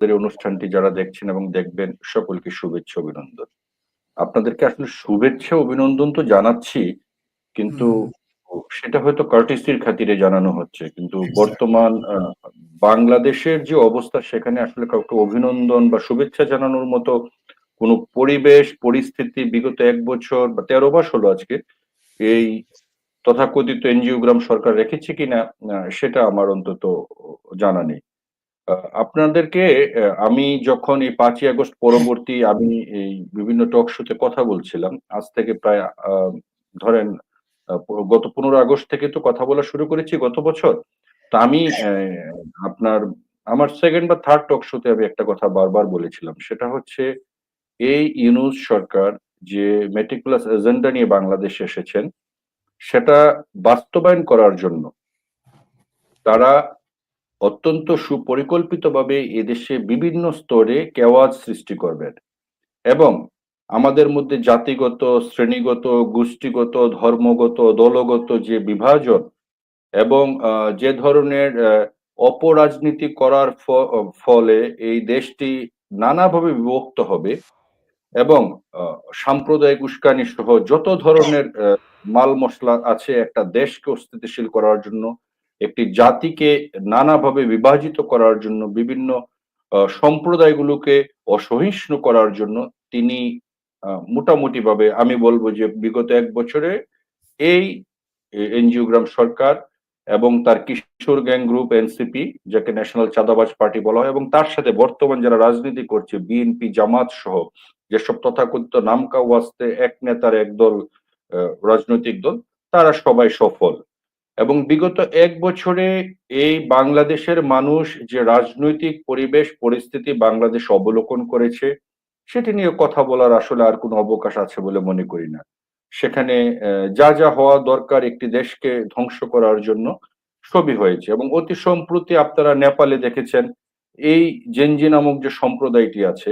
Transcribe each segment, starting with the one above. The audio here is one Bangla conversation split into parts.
এই অনুষ্ঠানটি যারা দেখছেন এবং দেখবেন সকলকে শুভেচ্ছা অভিনন্দন। আপনাদেরকে আসলে শুভেচ্ছা অভিনন্দন তো জানাচ্ছি কিন্তু সেটা হয়তো কার্টিসির খাতিরে জানানো হচ্ছে। কিন্তু বর্তমান বাংলাদেশের যে অবস্থা সেখানে আসলে কাউকে অভিনন্দন বা শুভেচ্ছা জানানোর মতো কোনো পরিবেশ পরিস্থিতি বিগত এক বছর বা তেরো মাস হলো আজকে এই তথাকথিত এনজিওগ্রাম সরকার রেখেছে কিনা সেটা আমার অন্তত জানা নেই। আপনাদেরকে আমি যখন এই পাঁচই আগস্ট পরবর্তী আমি এই বিভিন্ন টক শোতে কথা বলছিলাম, আজ থেকে প্রায় ধরেন গত পনেরো আগস্ট থেকে তো কথা বলা শুরু করেছি গত বছর। তা আমি আপনার, আমার সেকেন্ড বা থার্ড টক শোতে আমি একটা কথা বারবার বলেছিলাম। সেটা হচ্ছে, এই ইউনুস সরকার যে মেটিকুলাস এজেন্ডা নিয়ে বাংলাদেশে এসেছেন, সেটা বাস্তবায়ন করার জন্য, তারা অত্যন্ত সুপরিকল্পিতভাবে এদেশে বিভিন্ন স্তরে কেওয়াজ সৃষ্টি করবেন এবং আমাদের মধ্যে জাতিগত, শ্রেণীগত, গোষ্ঠীগত, ধর্মগত, দলগত যে বিভাজন এবং যে ধরনের অপরাজনীতি করার ফলে এই দেশটি নানাভাবে বিভক্ত হবে এবং সাম্প্রদায়িক উস্কানি সহ যত ধরনের মাল মশলা আছে একটা দেশকে অস্থিতিশীল করার জন্য একটি জাতিকে নানাভাবে বিভাজিত করার জন্য, বিভিন্ন সম্প্রদায়গুলোকে অসহিষ্ণু করার জন্য তিনি মোটামুটি ভাবে আমি বলব যে বিগত এক বছরে এই এনজিওগ্রাম সরকার এবং তার কিশোর গ্যাং গ্রুপ এনসিপি, যাকে ন্যাশনাল চাঁদাবাজ পার্টি বলা হয়, এবং তার সাথে বর্তমান যারা রাজনীতি করছে, বিএনপি, জামাত সহ, যেসব তথাকথিত নামকা ওয়াস্তে এক নেতার একদল রাজনৈতিক দল, তারা সবাই সফল। এবং বিগত এক বছরে এই বাংলাদেশের মানুষ যে রাজনৈতিক পরিবেশ, পরিস্থিতি বাংলাদেশ অবলোকন করেছে, সেটি নিয়ে কথা বলার আসলে আর কোনো অবকাশ আছে বলে মনে করি না। সেখানে যা যা হওয়া দরকার একটি দেশকে ধ্বংস করার জন্য সবই হয়েছে। এবং অতি সম্প্রতি আপনারা নেপালে দেখেছেন, এই জেনজি নামক যে সম্প্রদায়টি আছে,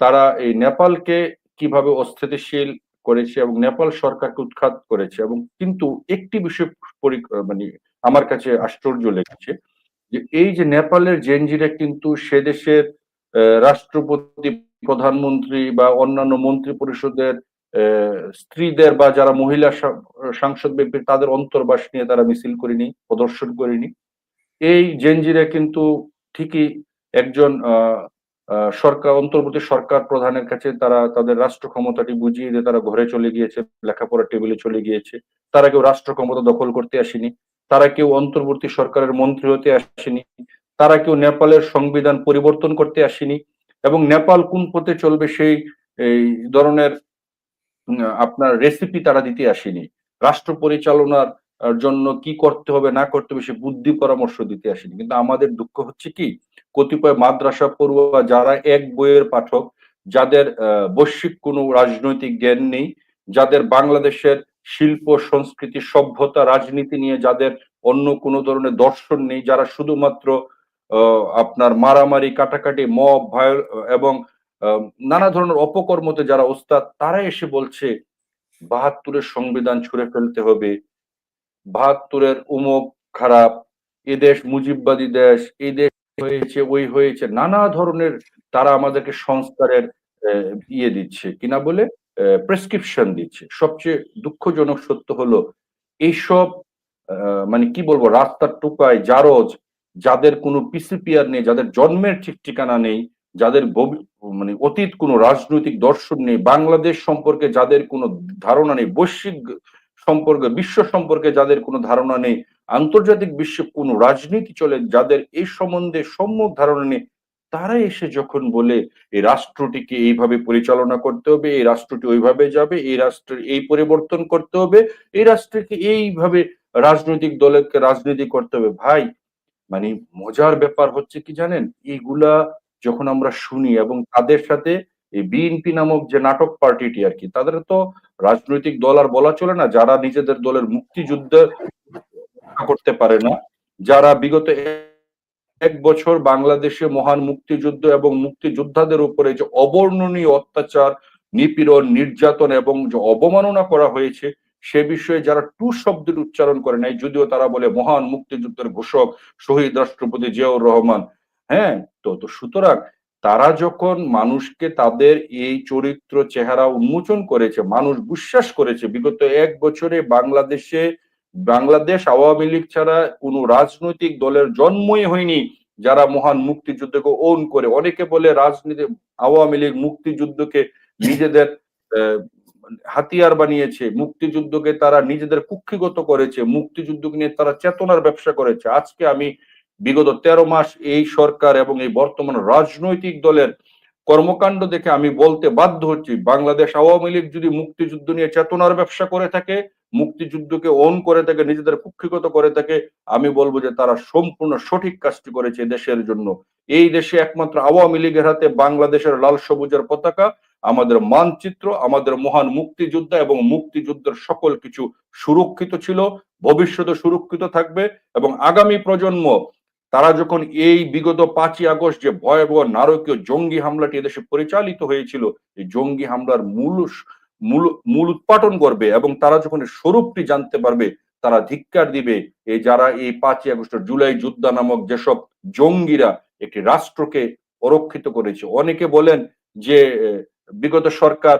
তারা এই নেপালকে কীভাবে অস্থিতিশীল করেছে এবং নেপাল সরকারকে উৎখাত করেছে এবং কিন্তু একটি বিষয় মানে আমার কাছে আশ্চর্য লেগেছে যে এই যে নেপালের জেনজিরা কিন্তু সে দেশের রাষ্ট্রপতি, প্রধানমন্ত্রী বা অন্যান্য মন্ত্রী পরিষদের স্ত্রীদের বা যারা মহিলা সাংসদ ব্যক্তি তাদের অন্তর্বাস নিয়ে তারা মিছিল করেনি, প্রদর্শন করেনি। এই জেনজিরা কিন্তু ঠিকই একজন সরকার, অন্তর্বর্তী সরকার প্রধানের কাছে তারা তাদের রাষ্ট্র ক্ষমতাটি বুঝিয়ে দিয়ে তারা ঘরে চলে গিয়েছে লেখাপড়া টেবিলে চলে গিয়েছে। তারা কেউ রাষ্ট্র ক্ষমতা দখল করতে আসেনি তারা কেউ অন্তর্বর্তী সরকারের মন্ত্রী হতে আসেনি তারা কেউ নেপালের সংবিধান পরিবর্তন করতে আসেনি এবং নেপাল কোন পথে চলবে সেই এই ধরনের আপনার রেসিপি তারা দিতে আসেনি। রাষ্ট্র পরিচালনার জন্য কি করতে হবে না করতে হবে সে বুদ্ধি পরামর্শ দিতে আসেনি। কিন্তু আমাদের দুঃখ হচ্ছে কি কতিপয় মাদ্রাসা পড়ুয়া যারা এক বইয়ের পাঠক যাদের আহ, বৈশ্বিক কোনো রাজনৈতিক জ্ঞান নেই যাদের বাংলাদেশের শিল্প, সংস্কৃতি, সভ্যতা, রাজনীতি নিয়ে যাদের অন্য কোনো ধরনের দর্শন নেই, যারা শুধুমাত্র আপনার মারামারি, কাটাকাটি, মব, ভয়, এবং নানা ধরনের অপকর্মতে যারা ওস্তাদ, তারা এসে বলছে, বাহাত্তরের সংবিধান ছুঁড়ে ফেলতে হবে। বাহাত্তরের উমক খারাপ, এ দেশ মুজিববাদী দেশ এই দেশ হয়েছে, ওই হয়েছে, নানা ধরনের তারা আমাদেরকে সংস্কারের ইয়ে দিচ্ছে। কিনা বলে? প্রেসক্রিপশন দিচ্ছে। সবচেয়ে দুঃখজনক সত্য হলো, এইসব মানে কি বলব, রাস্তার টুকায় জারজ, যাদের কোনো পিসিপিআর নেই, যাদের জন্মের ঠিক ঠিকানা নেই, যাদের মানে অতীত কোনো রাজনৈতিক দর্শন নেই, বাংলাদেশ সম্পর্কে যাদের কোনো ধারণা নেই, বৈশ্বিক সম্পর্কে, বিশ্ব সম্পর্কে যাদের কোনো ধারণা নেই, আন্তর্জাতিক বিশ্বে কোনো রাজনীতি চলে, যাদের এই সম্বন্ধে সম্যক ধারণা নেই তারা এসে যখন বলে, এই রাষ্ট্রটিকে এইভাবে পরিচালনা করতে হবে, এই রাষ্ট্রটি ওইভাবে যাবে, এই রাষ্ট্রের এই পরিবর্তন করতে হবে, এই রাষ্ট্রকে এইভাবে রাজনৈতিক দলকে রাজনীতি করতে হবে। ভাই মানে মজার ব্যাপার হচ্ছে কি জানেন? এইগুলা যখন আমরা শুনি এবং তাদের সাথে এই বিএনপি নামক যে নাটক পার্টিটি আর কি, তাদের তো রাজনৈতিক দল আর বলা চলে না, যারা নিজেদের দলের মুক্তিযুদ্ধ করতে পারে না, যারা বিগত এক বছর বাংলাদেশে মহান মুক্তিযুদ্ধ এবং মুক্তিযোদ্ধাদের উপরে যে অবর্ণনীয় অত্যাচার, নিপীড়ন, নির্যাতন এবং যে অবমাননা করা হয়েছে, সে বিষয়ে যারা টু শব্দের উচ্চারণ করে নাই, যদিও তারা বলে মহান মুক্তিযুদ্ধের ঘোষক শহীদ রাষ্ট্রপতি জিয়াউর রহমান। হ্যাঁ তো তো সুতরাং তারা যখন মানুষকে তাদের এই চরিত্র, চেহারা উন্মোচন করেছে, মানুষ বিশ্বাস করেছে, বিগত এক বছরে বাংলাদেশে বাংলাদেশ আওয়ামী লীগ ছাড়া কোনো রাজনৈতিক দলের জন্মই হয়নি যারা মহান মুক্তিযুদ্ধকে ওন করে। অনেকে বলে রাজনীতি, আওয়ামী লীগ মুক্তিযুদ্ধকে নিজেদের হাতিয়ার বানিয়েছে, মুক্তিযুদ্ধকে তারা নিজেদের কুক্ষিগত করেছে, মুক্তিযুদ্ধকে নিয়ে তারা চেতনার ব্যবসা করেছে। আজকে আমি বিগত তেরো মাস এই সরকার এবং এই বর্তমান রাজনৈতিক দলের কর্মকাণ্ড দেখে আমি বলতে বাধ্য হচ্ছি, বাংলাদেশ আওয়ামী লীগ যদি মুক্তিযুদ্ধ নিয়ে চেতনার ব্যবসা করে থাকে, মুক্তিযুদ্ধকে অন করে থাকে, নিজেদের কুক্ষিগত করে থাকে, আমি বলব যে তারা সম্পূর্ণ সঠিক কাজটি করেছে দেশের জন্য। এই দেশে একমাত্র আওয়ামী লীগের হাতে বাংলাদেশের লাল সবুজের পতাকা, আমাদের মানচিত্র, আমাদের মহান মুক্তিযোদ্ধা এবং মুক্তিযুদ্ধের সকল কিছু সুরক্ষিত ছিল, ভবিষ্যতে সুরক্ষিত থাকবে এবং আগামী প্রজন্ম তারা যখন এই বিগত পাঁচই আগস্ট যে ভয়াবহ নারকীয় জঙ্গি হামলাটি এদেশে পরিচালিত হয়েছিল, এই জঙ্গি হামলার মূল মূল মূল উৎপাটন করবে এবং তারা যখন স্বরূপটি জানতে পারবে, তারা ধিক্কার দিবে এই যারা এই পাঁচই আগস্ট জুলাই যোদ্ধা নামক যেসব জঙ্গিরা একটি রাষ্ট্রকে অরক্ষিত করেছে। অনেকে বলেন যে বিগত সরকার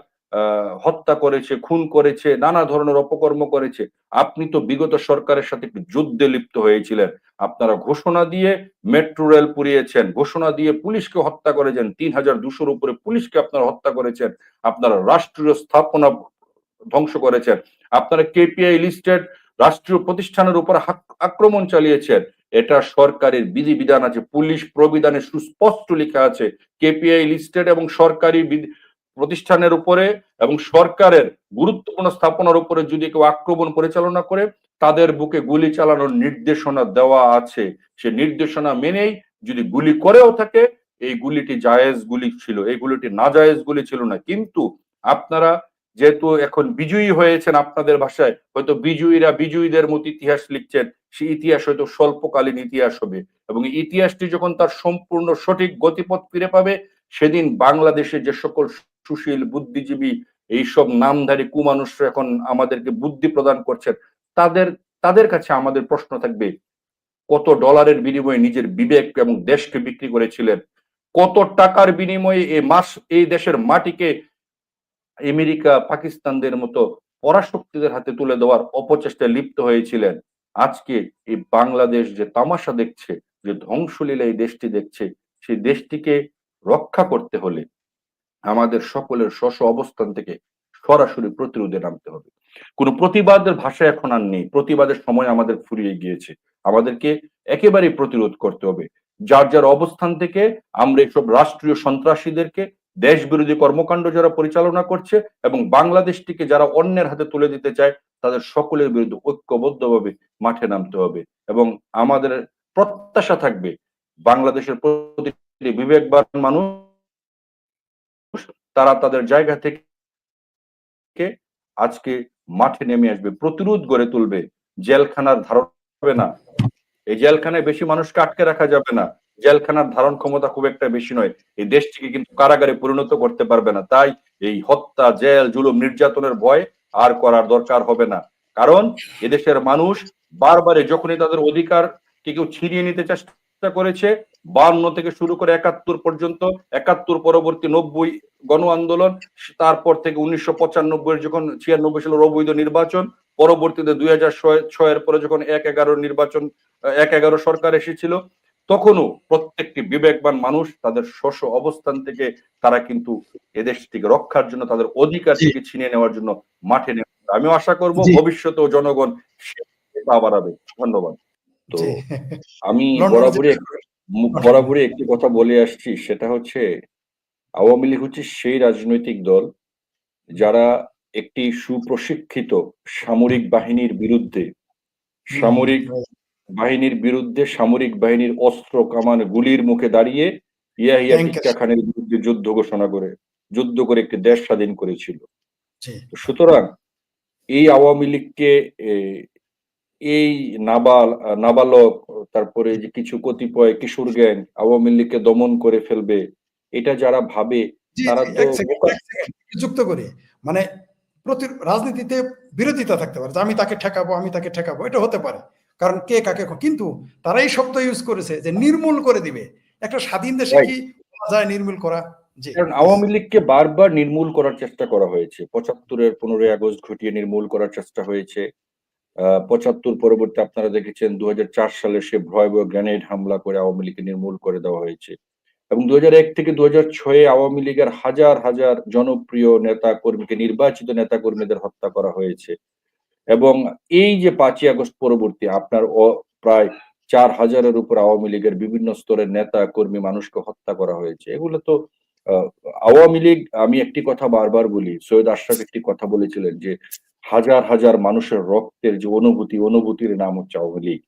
হত্যা করেছে, খুন করেছে, নানা ধরনের অপকর্ম করেছে। আপনি তো বিগত সরকারের সাথে একটু যুদ্ধে লিপ্ত হয়েছিলেন। আপনারা ঘোষণা দিয়ে মেট্রো রেল পুড়িয়েছেন, ঘোষণা দিয়ে পুলিশকে হত্যা করেছেন, তিন হাজার দুশোর উপরে পুলিশকে আপনারা হত্যা করেছেন, আপনারা রাষ্ট্রীয় স্থাপনা ধ্বংস করেছেন, আপনারা কেপিআই লিস্টেড রাষ্ট্রীয় প্রতিষ্ঠানের উপর আক্রমণ চালিয়েছেন, এটা সরকারের বিধিবিধান আছে, পুলিশ প্রবিধানে সুস্পষ্ট লেখা আছে, কেপিআই লিস্টেড এবং সরকারি প্রতিষ্ঠানের উপরে এবং সরকারের গুরুত্বপূর্ণ স্থাপনার উপরে যদি কেউ আক্রমণ পরিচালনা করে তাদের বুকে গুলি চালানোর নির্দেশনা দেওয়া আছে। সে নির্দেশনা মেনেই যদি গুলি করেও থাকে, এই গুলিটি জায়েজ গুলি ছিল। এই গুলিটি না জায়েজ গুলি ছিল না। কিন্তু আপনারা যেহেতু এখন বিজয়ী হয়েছেন আপনাদের ভাষায়, হয়তো বিজয়ীরা বিজয়ীদের মতো ইতিহাস লিখছেন সেই ইতিহাস হয়তো স্বল্পকালীন ইতিহাস হবে। এবং ইতিহাসটি যখন তার সম্পূর্ণ সঠিক গতিপথ ফিরে পাবে, সেদিন বাংলাদেশে যে সকল সুশীল, বুদ্ধিজীবী, এইসব নামধারী কুমানুষরা এখন আমাদেরকে বুদ্ধি প্রদান করছেন তাদের তাদের কাছে আমাদের প্রশ্ন থাকবে, কত ডলারের বিনিময়ে নিজের বিবেক এবং দেশকে বিক্রি করেছিলেন? কত টাকার বিনিময়ে এই মাস, এই দেশের মাটিকে আমেরিকা, পাকিস্তানদের মতো পরাশক্তিদের হাতে তুলে দেওয়ার অপচেষ্টায় লিপ্ত হয়েছিলেন? আজকে এই বাংলাদেশ যে তামাশা দেখছে, যে ধ্বংসলীলা এই দেশটি দেখছে সেই দেশটিকে রক্ষা করতে হলে আমাদের সকলের স্ব অবস্থান থেকে সরাসরি প্রতিরোধে নামতে হবে। কোনো প্রতিবাদের ভাষা এখন আর নেই। প্রতিবাদের সময় আমাদের ফুরিয়ে গিয়েছে। আমাদেরকে একেবারেই প্রতিরোধ করতে হবে। যার যার অবস্থান থেকে আমরা এসব রাষ্ট্রীয় সন্ত্রাসীদেরকে দেশ বিরোধী কর্মকাণ্ড যারা পরিচালনা করছে এবং বাংলাদেশটিকে যারা অন্যের হাতে তুলে দিতে চায়, তাদের সকলের বিরুদ্ধে ঐক্যবদ্ধভাবে মাঠে নামতে হবে এবং আমাদের প্রত্যাশা থাকবে, বাংলাদেশের প্রতিটি বিবেকবান মানুষ তারা তাদের জায়গা থেকে আজকে মাঠে নেমে আসবে, প্রতিরোধ গড়ে তুলবে, জেলখানার ধারণ হবে না। এই জেলখানায় বেশি মানুষকে আটকে রাখা যাবে না। জেলখানার ধারণ ক্ষমতা খুব একটা বেশি নয়। এই দেশটিকে কিন্তু কারাগারে পরিণত করতে পারবে না। তাই এই হত্যা, জেল, জুলুম, নির্যাতনের ভয় আর করার দরকার হবে না। কারণ এদেশের মানুষ বারবারে যখনই তাদের অধিকার কে কেউ ছিনিয়ে নিতে চেষ্টা করেছে বান্ন থেকে শুরু করে একাত্তর পর্যন্ত একাত্তর পরবর্তী নব্বই গণ আন্দোলন তারপর থেকে উনিশশো পঁচানব্বই যখন ছিয়ানব্বই সালের অবৈধ নির্বাচন পরবর্তীতে দুই হাজার ছয়ের পরে যখন এক এগারো নির্বাচন এক এগারো সরকার এসেছিল তখনও প্রত্যেকটি বিবেকবান মানুষ তাদের শস্য অবস্থান থেকে তারা কিন্তু এদেশটিকে রক্ষার জন্য তাদের অধিকার থেকে ছিনিয়ে নেওয়ার জন্য মাঠে নেওয়া আমিও আশা করব ভবিষ্যতেও জনগণ পা বাড়াবে। ধন্যবাদ। তো আমি বরাবরই বরাবরই একটি কথা বলে আসছি সেটা হচ্ছে আওয়ামী লীগ হচ্ছে সেই রাজনৈতিক দল যারা একটি সুপ্রশিক্ষিত সামরিক বাহিনীর বিরুদ্ধে সামরিক বাহিনীর বিরুদ্ধে সামরিক বাহিনীর অস্ত্র কামান গুলির মুখে দাঁড়িয়ে ইয়া ইয়া টিক্কা খানের বিরুদ্ধে যুদ্ধ ঘোষণা করে যুদ্ধ করে একটি দেশ স্বাধীন করেছিল। সুতরাং এই আওয়ামী লীগকে এই নাবাল নাবালক তারপরে যে কিছু কতিপয় কিশোর গ্যাং আওয়ামী লীগকে দমন করে ফেলবে এটা যারা ভাবে তারা তো যুক্ত করে। মানে প্রতি রাজনীতিতে বিরোধিতা থাকতে পারে আমি তাকে ঠেকাবো আমি তাকে ঠেকাবো এটা হতে পারে। কারণ কে কাকে কিন্তু তারা এই শব্দ ইউজ করেছে যে নির্মূল করে দিবে। একটা স্বাধীন দেশে কি যায় নির্মূল করা? কারণ আওয়ামী লীগকে বারবার নির্মূল করার চেষ্টা করা হয়েছে। পঁচাত্তরের পনেরোই আগস্ট ঘটিয়ে নির্মূল করার চেষ্টা হয়েছে। পঁচাত্তর পরবর্তী আপনারা দেখেছেন দু হাজার চার সালে সে ভয়াবহ গ্রেনেড হামলা করে আওয়ামী লীগকে নির্মূল করে দেওয়া হয়েছে। এবং দু থেকে দু ছয়ে আওয়ামী লীগের হাজার হাজার জনপ্রিয় নেতা কর্মীকে নির্বাচিত নেতা কর্মীদের হত্যা করা হয়েছে। এবং এই যে পাঁচই আগস্ট পরবর্তী আপনার প্রায় চার হাজারের উপর আওয়ামী লীগের বিভিন্ন স্তরের নেতা কর্মী মানুষকে হত্যা করা হয়েছে। এগুলো তো আওয়ামী লীগ, আমি একটি কথা বারবার বলি, সৈয়দ আশরাফ একটি কথা বলেছিলেন যে হাজার হাজার মানুষের রক্তের যে অনুভূতি, অনুভূতির নাম হচ্ছে আওয়ামী লীগ।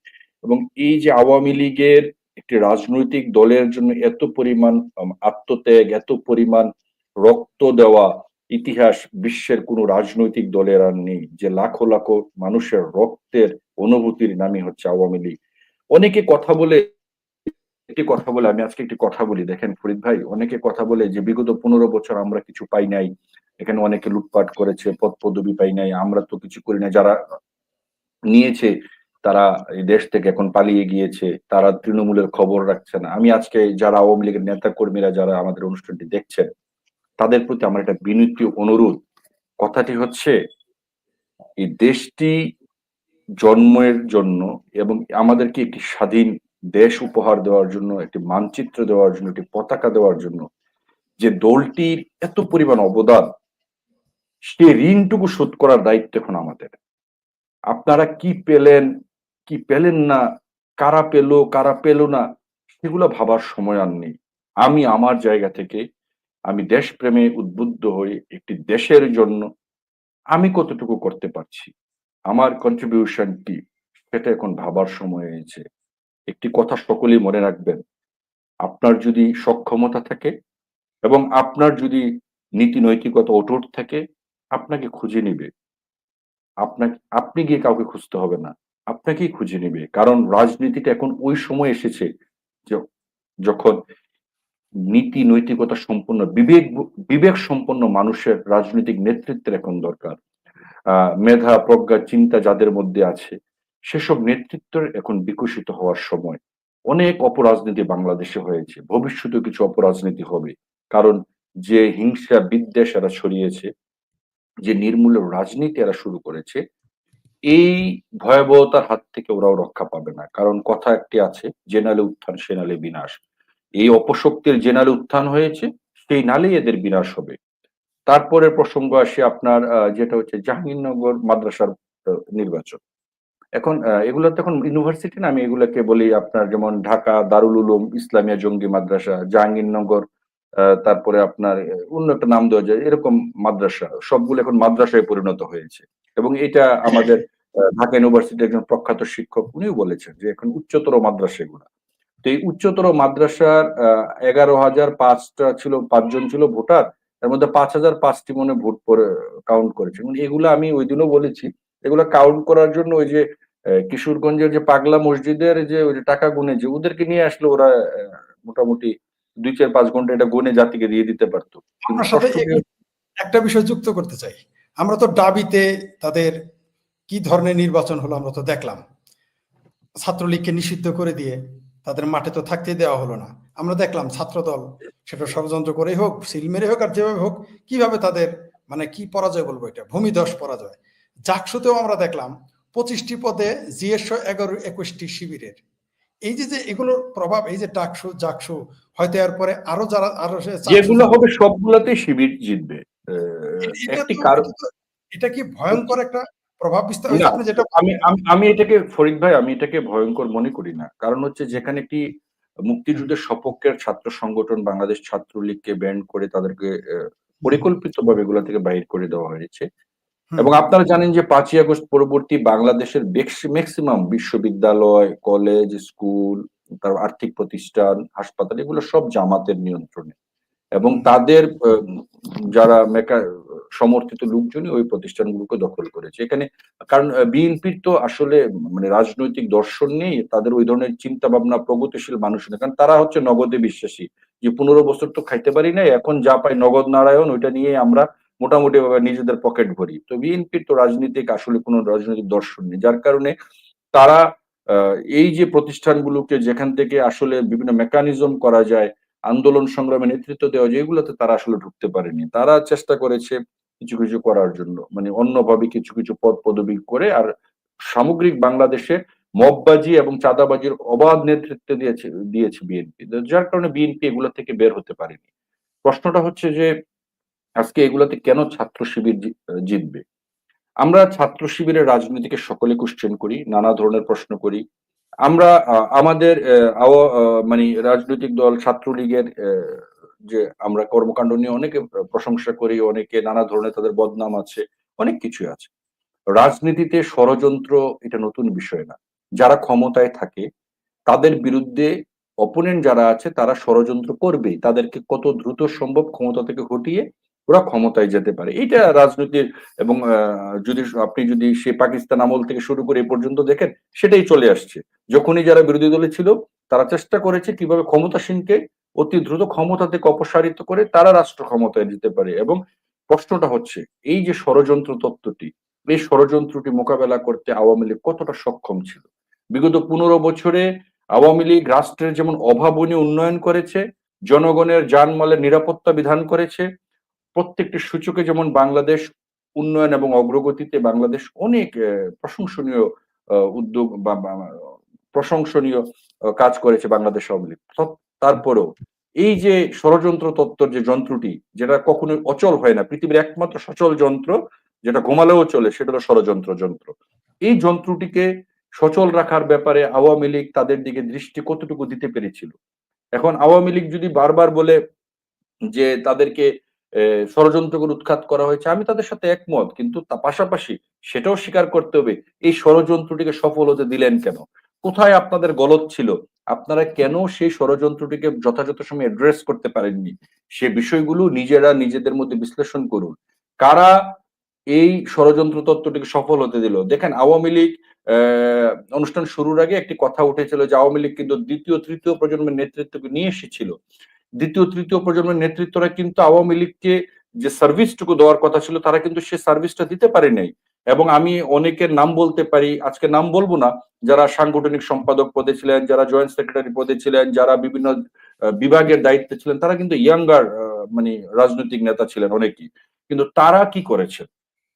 এবং এই যে আওয়ামী লীগের একটি রাজনৈতিক দলের জন্য এত পরিমাণ আত্মত্যাগ, এত পরিমাণ রক্ত দেওয়া ইতিহাস বিশ্বের কোনো রাজনৈতিক দলের আর নেই, যে লাখো লাখো মানুষের রক্তের অনুভূতির নামই হচ্ছে আওয়ামী লীগ। অনেকে কথা বলে, একটি কথা বলে, আমি আজকে একটি কথা বলি। দেখেন ফরিদ ভাই, অনেকে কথা বলে যে বিগত পনেরো বছর আমরা কিছু পাই নাই। এখানে অনেকে লুটপাট করেছে, পদ পদবি পাই নাই, আমরা তো কিছু করি না যারা নিয়েছে, তারা এই দেশ থেকে এখন পালিয়ে গিয়েছে, তারা তৃণমূলের খবর রাখছে না। আমি আজকে যারা আওয়ামী লীগের নেতা কর্মীরা যারা আমাদের অনুষ্ঠানটি দেখছেন, তাদের প্রতি আমার একটা বিনীত অনুরোধ। কথাটি হচ্ছে, এই দেশটি জন্মের জন্য এবং আমাদেরকে একটি স্বাধীন দেশ উপহার দেওয়ার জন্য, একটি মানচিত্র দেওয়ার জন্য, একটি পতাকা দেওয়ার জন্য, যে দলটির এত পরিমাণ অবদান সে ঋণটুকু শোধ করার দায়িত্ব এখন আমাদের। আপনারা কি পেলেন কি পেলেন না, কারা পেল কারা পেল না, সেগুলো ভাবার সময় আর নেই। আমি আমার জায়গা থেকে আমি দেশপ্রেমে উদ্বুদ্ধ হয়ে একটি দেশের জন্য আমি কতটুকু করতে পারছি? আমার কন্ট্রিবিউশন কি? সেটা এখন ভাবার সময় হয়েছে। একটি কথা সকলেই মনে রাখবেন, আপনার যদি সক্ষমতা থাকে এবং আপনার যদি নীতি নৈতিকতা অটুট থাকে আপনাকে খুঁজে নিবে। আপনাকে, আপনি গিয়ে কাউকে খুঁজতে হবে না। আপনাকেই খুঁজে নিবে। কারণ রাজনীতিটা এখন ওই সময় এসেছে যখন নীতি, নৈতিকতা সম্পন্ন, বিবেক বিবেক সম্পন্ন মানুষের রাজনৈতিক নেতৃত্বের এখন দরকার। মেধা, প্রজ্ঞা, চিন্তা যাদের মধ্যে আছে, সেসব নেতৃত্বের এখন বিকশিত হওয়ার সময় অনেক অপরাজনীতি বাংলাদেশে হয়েছে। ভবিষ্যতে কিছু অপরাজনীতি হবে। কারণ যে হিংসা বিদ্বেষ এরা ছড়িয়েছে যে নির্মূল রাজনীতি এরা শুরু করেছে, এই ভয়াবহতার হাত থেকে ওরাও রক্ষা পাবে না। কারণ কথা একটি আছে, যে নালে উত্থান, সে নালে বিনাশ। এই অপশক্তির যে নালে উত্থান হয়েছে, সেই নালেই এদের বিনাশ হবে। তারপরে প্রসঙ্গ আসে আপনার যেটা হচ্ছে জাহাঙ্গীরনগর মাদ্রাসার নির্বাচন। এখন এগুলো তো এখন ইউনিভার্সিটি না, আমি এগুলোকে বলি আপনার যেমন ঢাকা, দারুল উলুম, ইসলামিয়া জঙ্গি মাদ্রাসা, জাহাঙ্গীরনগর তারপরে আপনার অন্য একটা নাম দেওয়া যায়, এরকম মাদ্রাসা, সবগুলো এখন মাদ্রাসায় পরিণত হয়েছে। এবং এটা আমাদের ঢাকা ইউনিভার্সিটির একজন প্রখ্যাত শিক্ষক, উনিও বলেছেন যে এখন উচ্চতর মাদ্রাসা এগুলো। তো এই উচ্চতর মাদ্রাসার এগারো হাজার পাঁচটা ছিল, পাঁচজন ছিল ভোটার এর মধ্যে পাঁচ হাজার পাঁচটি মনে ভোট পরে কাউন্ট করেছে। এগুলো আমি ওই দিনও বলেছি, এগুলো কাউন্ট করার জন্য ওই যে কিশোরগঞ্জের যে পাগলা মসজিদের যে ওই যে টাকা গুনে যে, ওদেরকে নিয়ে আসলে ওরা মোটামুটি দুই চার পাঁচ ঘণ্টা এটা গুনে জাতিকে দিয়ে দিতে পারতো। একটা বিষয় যুক্ত করতে চাই। আমরা তো ডাবিতে তাদের কি ধরনের নির্বাচন হলো আমরা তো দেখলাম। ছাত্রলীগকে নিষিদ্ধ করে দিয়ে তাদের মাঠে তো থাকতে দেওয়া হলো না। আমরা দেখলাম ছাত্রদল সেটা ষড়যন্ত্র করেই হোক সিল মেরে হোক আর যেভাবে হোক কীভাবে তাদের মানে কি পরাজয় বলব এটা? ভূমিধস পরাজয়। জাকসুতেও আমরা দেখলাম পঁচিশটি পদে জিএসও এগারো একুশটি শিবিরের। এই যে যে এগুলোর প্রভাব এই যে টাকসু জাকসু হয়তো এরপরে আরও যারা আরও যেগুলো হবে সবগুলাতেই শিবির জিতবে। এটা কি ভয়ঙ্কর একটা প্রভাব বিস্তার আপনি যেটা আমি আমি- এটাকে ফরিদ ভাই আমি এটাকে ভয়ঙ্কর মনে করি না। কারণ হচ্ছে যেখানে একটি মুক্তিযুদ্ধের সপক্ষের ছাত্র সংগঠন বাংলাদেশ ছাত্রলীগকে ব্যান্ড করে তাদেরকে পরিকল্পিত ভাবে এগুলা থেকে বাইর করে দেওয়া হয়েছে। এবং আপনারা জানেন যে পাঁচই আগস্ট পরবর্তী বাংলাদেশের ম্যাক্সিমাম বিশ্ববিদ্যালয় কলেজ স্কুল তার আর্থিক প্রতিষ্ঠান হাসপাতাল এগুলো সব জামাতের নিয়ন্ত্রণে। এবং তাদের যারা সমর্থিত লোকজনই ওই প্রতিষ্ঠানগুলোকে দখল করেছে। এখানে কারণ বিএনপির তো আসলে মানে রাজনৈতিক দর্শন নেই তাদের ওই ধরনের চিন্তা ভাবনা প্রগতিশীল মানুষ নেই। কারণ তারা হচ্ছে নগদে বিশ্বাসী। যে পনেরো বছর তো খাইতে পারি না এখন যা পাই নগদ নারায়ণ ওইটা নিয়ে আমরা মোটামুটি ভাবে নিজেদের পকেট ভরি। তো বিএনপির তো রাজনীতিক আসলে কোনো রাজনৈতিক দর্শন নেই। যার কারণে তারা এই যে প্রতিষ্ঠানগুলোকে যেখান থেকে আসলে বিভিন্ন মেকানিজম করা যায়, আন্দোলন সংগ্রামে নেতৃত্ব দেওয়া যেগুলোতে তারা আসলে ঢুকতে পারেনি। তারা চেষ্টা করেছে কিছু কিছু করার জন্য। মানে অন্যভাবে কিছু কিছু পদ পদবি করে আর সামগ্রিক বাংলাদেশে মববাজি এবং চাঁদাবাজির অবাধ নেতৃত্ব দিয়েছে দিয়েছে বিএনপি যার কারণে বিএনপি এগুলো থেকে বের হতে পারেনি। প্রশ্নটা হচ্ছে যে আজকে এগুলাতে কেন ছাত্র শিবির জিতবে? আমরা ছাত্র শিবিরের রাজনীতিকে সকলে কোশ্চেন করি, নানা ধরনের প্রশ্ন করি। আমরা আমাদের মানে রাজনৈতিক দল, ছাত্রলীগের যে আমরা কর্মকাণ্ড নিয়ে অনেকে প্রশংসা করি, অনেকে নানা ধরনের তাদের বদনাম আছে, অনেক কিছুই আছে। রাজনীতিতে ষড়যন্ত্র এটা নতুন বিষয় না। যারা ক্ষমতায় থাকে, তাদের বিরুদ্ধে অপোনেন্ট যারা আছে, তারা ষড়যন্ত্র করবেই। তাদেরকে কত দ্রুত সম্ভব ক্ষমতা থেকে হটিয়ে ওরা ক্ষমতায় যেতে পারে। এটা রাজনীতির এবং যদি আপনি যদি সে পাকিস্তান আমল থেকে শুরু করে এ পর্যন্ত দেখেন, সেটাই চলে আসছে। যখনই যারা বিরোধী দলে ছিল, তারা চেষ্টা করেছে কীভাবে ক্ষমতাসীনকে অতি দ্রুত ক্ষমতা থেকে অপসারিত করে তারা রাষ্ট্র ক্ষমতায় দিতে পারে। এবং প্রশ্নটা হচ্ছে, এই যে ষড়যন্ত্র তত্ত্বটি, এই ষড়যন্ত্রটি মোকাবেলা করতে আওয়ামী লীগ কতটা সক্ষম ছিল? বিগত পনেরো বছরে আওয়ামী লীগ রাষ্ট্রের যেমন অভাবনীয় উন্নয়ন করেছে, জনগণের জানমালের নিরাপত্তা বিধান করেছে প্রত্যেকটি সূচকে যেমন বাংলাদেশ উন্নয়ন এবং অগ্রগতিতে বাংলাদেশ অনেক প্রশংসনীয় উদ্যোগ বা প্রশংসনীয় কাজ করেছে বাংলাদেশ আওয়ামী লীগ। তারপরেও এই যে ষড়যন্ত্র তত্ত্বর যে যন্ত্রটি, যেটা কখনো অচল হয় না, পৃথিবীর একমাত্র সচল যন্ত্র, যেটা ঘুমালেও চলে, সেটা হলো ষড়যন্ত্র যন্ত্র। এই যন্ত্রটিকে সচল রাখার ব্যাপারে আওয়ামী লীগ তাদের দিকে দৃষ্টি কতটুকু দিতে পেরেছিল? এখন আওয়ামী লীগ যদি বারবার বলে যে তাদেরকে আহ, ষড়যন্ত্র উৎখাত করা হয়েছে। আমি তাদের সাথে একমত কিন্তু তা পাশাপাশি সেটাও স্বীকার করতে হবে এই ষড়যন্ত্রটিকে সফল হতে দিলেন কেন? কোথায় আপনাদের গলত ছিল? আপনারা কেন সেই ষড়যন্ত্রটিকে যথাযথ সময় অ্যাড্রেস করতে পারেননি? সে বিষয়গুলো নিজেরা নিজেদের মধ্যে বিশ্লেষণ করুন। কারা এই ষড়যন্ত্র তত্ত্বটিকে সফল হতে দিল? দেখেন আওয়ামী লীগ অনুষ্ঠান শুরুর আগে একটি কথা উঠেছিল যে আওয়ামী লীগ কিন্তু দ্বিতীয় তৃতীয় প্রজন্মের নেতৃত্বকে নিয়ে এসেছিল। দ্বিতীয়, তৃতীয় প্রজন্মের নেতৃত্বরা কিন্তু আওয়ামী লীগকে যে সার্ভিসটুকু দেওয়ার কথা ছিল, তারা কিন্তু সে সার্ভিসটা দিতে পারে নাই। এবং আমি অনেকের নাম বলতে পারি, আজকে নাম বলব না, যারা সাংগঠনিক সম্পাদক পদে ছিলেন, যারা জয়েন্ট সেক্রেটারি পদে ছিলেন, যারা বিভিন্ন বিভাগের দায়িত্বে ছিলেন, তারা কিন্তু ইয়াঙ্গার মানে রাজনৈতিক নেতা ছিলেন অনেকেই। কিন্তু তারা কি করেছেন?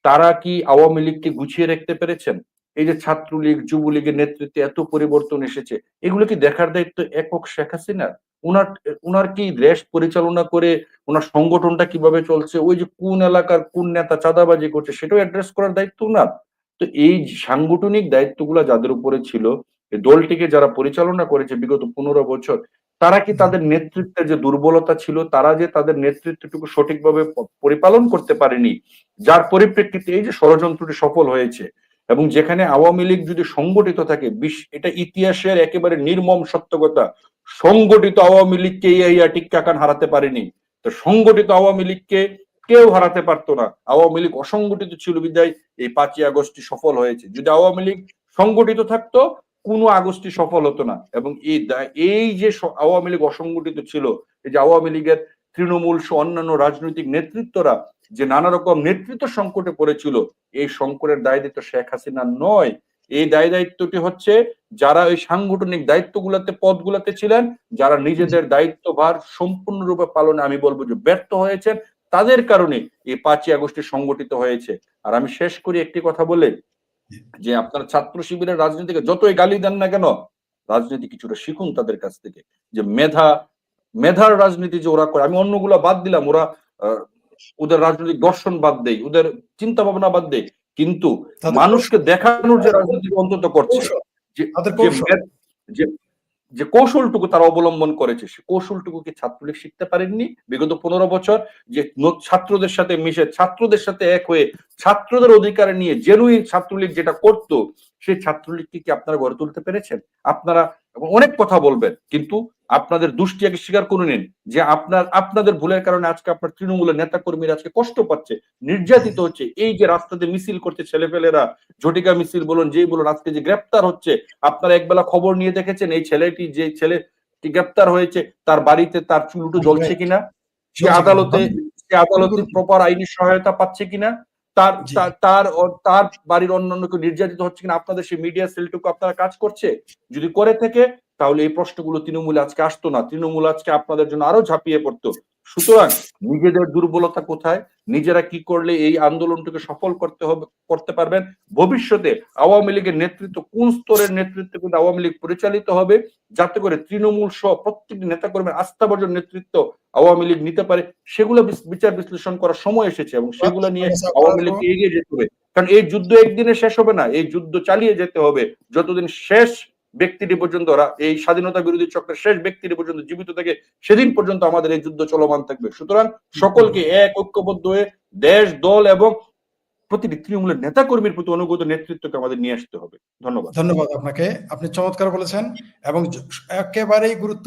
তারা কি আওয়ামী লীগকে গুছিয়ে রাখতে পেরেছেন? এই যে ছাত্রলীগ, যুবলীগের নেতৃত্বে এত পরিবর্তন এসেছে, এগুলো কি দেখার দায়িত্ব একক শেখ হাসিনার? উনার উনার কি দেশ পরিচালনা করে ওনার সংগঠনটা কীভাবে চলছে? ওই যে কোন এলাকার কোন নেতা চাঁদাবাজি করছে, সেটাও অ্যাড্রেস করার দায়িত্ব উনার। তো এই সাংগঠনিক দায়িত্বগুলো যাদের উপরে ছিল দলটিকে যারা পরিচালনা করেছে বিগত পনেরো বছর, তারা কি তাদের নেতৃত্বের যে দুর্বলতা ছিল, তারা যে তাদের নেতৃত্বটুকু সঠিকভাবে পরিপালন করতে পারেনি, যার পরিপ্রেক্ষিতে এই যে ষড়যন্ত্রটি সফল হয়েছে এবং যেখানে আওয়ামী লীগ যদি সংগঠিত থাকে, বিশ- এটা ইতিহাসের একেবারে নির্মম সত্যকতা সংগঠিত আওয়ামী লীগকে এই টিক্কা হারাতে পারেনি। তো সংগঠিত আওয়ামী লীগকে কেউ হারাতে পারতো না। আওয়ামী লীগ অসংগঠিত ছিল বিদায়, এই পাঁচই আগস্টটি সফল হয়েছে। যদি আওয়ামী লীগ সংগঠিত থাকতো, কোনো আগস্টই সফল হতো না। এবং এই এই যে আওয়ামী লীগ অসংগঠিত ছিল, এই যে আওয়ামী লীগের তৃণমূল সহ অন্যান্য রাজনৈতিক নেতৃত্বরা যে নানা রকম নেতৃত্ব সংকটে পড়েছিল, এই সংকটের দায় দায়িত্ব শেখ হাসিনা নয়। এই দায় দায়িত্বটি হচ্ছে যারা ওই সাংগঠনিক দায়িত্বগুলোতে, পদগুলোতে ছিলেন, যারা নিজেদের দায়িত্বভার সম্পূর্ণরূপে পালনে, আমি বলব যে ব্যর্থ হয়েছেন, তাদের কারণে এই পাঁচই আগস্টে সংগঠিত হয়েছে। আর আমি শেষ করি একটি কথা বলে, যে আপনার ছাত্র শিবিরের রাজনীতিকে যতই গালি দেন না কেন, রাজনীতি কিছুটা শিখুন তাদের কাছ থেকে, যে মেধা মেধার রাজনীতি যে ওরা করে আমি অন্যগুলা বাদ দিলাম ওরা ওদের রাজনৈতিক দর্শন বাদ দেই ওদের চিন্তা ভাবনা বাদ দেই কিন্তু মানুষকে দেখানোর যে রাজনীতি অন্তত করছে যে যে কৌশলটুকু তারা অবলম্বন করেছে সে কৌশলটুকু কি ছাত্রলীগ শিখতে পারেননি? বিগত পনেরো বছর যে ছাত্রদের সাথে মিশে ছাত্রদের সাথে এক হয়ে ছাত্রদের অধিকার নিয়ে জেনুইন ছাত্রলীগ যেটা করত সেই ছাত্রলীগকে কি আপনারা গড়ে তুলতে পেরেছেন? আপনারা অনেক কথা বলবেন কিন্তু আপনাদের দুষ্টি আগে স্বীকার করে নিন যে আপনার আপনাদের ভুলের কারণে আজকে আপনার তৃণমূলের নেতা কর্মীরা আজকে কষ্ট পাচ্ছে নির্যাতিত হচ্ছে। এই যে রাস্তাতে মিছিল করছে ছেলেপেলেরা ঝটিকা মিছিল বলুন যেই বলুন আজকে যে গ্রেপ্তার হচ্ছে আপনারা একবেলা খবর নিয়ে দেখেছেন এই ছেলেটি যে ছেলে গ্রেপ্তার হয়েছে তার বাড়িতে তার চুলটু জ্বলছে কিনা? সে আদালতে সে আদালতে প্রপার আইনি সহায়তা পাচ্ছে কিনা? তার তার- তার তার বাড়ির অন্যান্য কেউ নির্যাতিত হচ্ছে কিনা? আপনাদের সেই মিডিয়া সেলটুকু আপনারা কাজ করছে? যদি করে থেকে তাহলে এই প্রশ্নগুলো তৃণমূলে আজকে আসতো না। তৃণমূল আজকে আপনাদের জন্য আরও ঝাঁপিয়ে পড়তো। সুতরাং নিজেদের দুর্বলতা কোথায়? নিজেরা কি করলে এই আন্দোলনটাকে সফল করতে হবে করতে পারবেন? ভবিষ্যতে আওয়ামী লীগের নেতৃত্ব কোন স্তরের নেতৃত্বে কিন্তু আওয়ামী লীগ পরিচালিত হবে? যাতে করে তৃণমূল সহ প্রত্যেকটি নেতাকর্মীর আস্থাভাজন নেতৃত্ব আওয়ামী লীগ নিতে পারে সেগুলো বিচার বিশ্লেষণ করার সময় এসেছে এবং সেগুলো নিয়ে আওয়ামী লীগকে এগিয়ে যেতে হবে। কারণ এই যুদ্ধ একদিনে শেষ হবে না এই যুদ্ধ চালিয়ে যেতে হবে। যতদিন শেষ ব্যক্তিটি পর্যন্ত এই স্বাধীনতা বিরোধী চক্রের শেষ ব্যক্তিটি পর্যন্ত জীবিত থেকে সেদিন পর্যন্ত আমাদের এই যুদ্ধ চলমান থাকবে। সুতরাং সকলকে এক ঐক্যবদ্ধ হয়ে দেশ, দল এবং প্রতিটি তৃণমূলের নেতা কর্মীর প্রতি অনুগত নেতৃত্বকে আমাদের নিয়ে আসতে হবে। ধন্যবাদ। ধন্যবাদ আপনাকে। আপনি চমৎকার বলেছেন এবং একেবারেই গুরুত্ব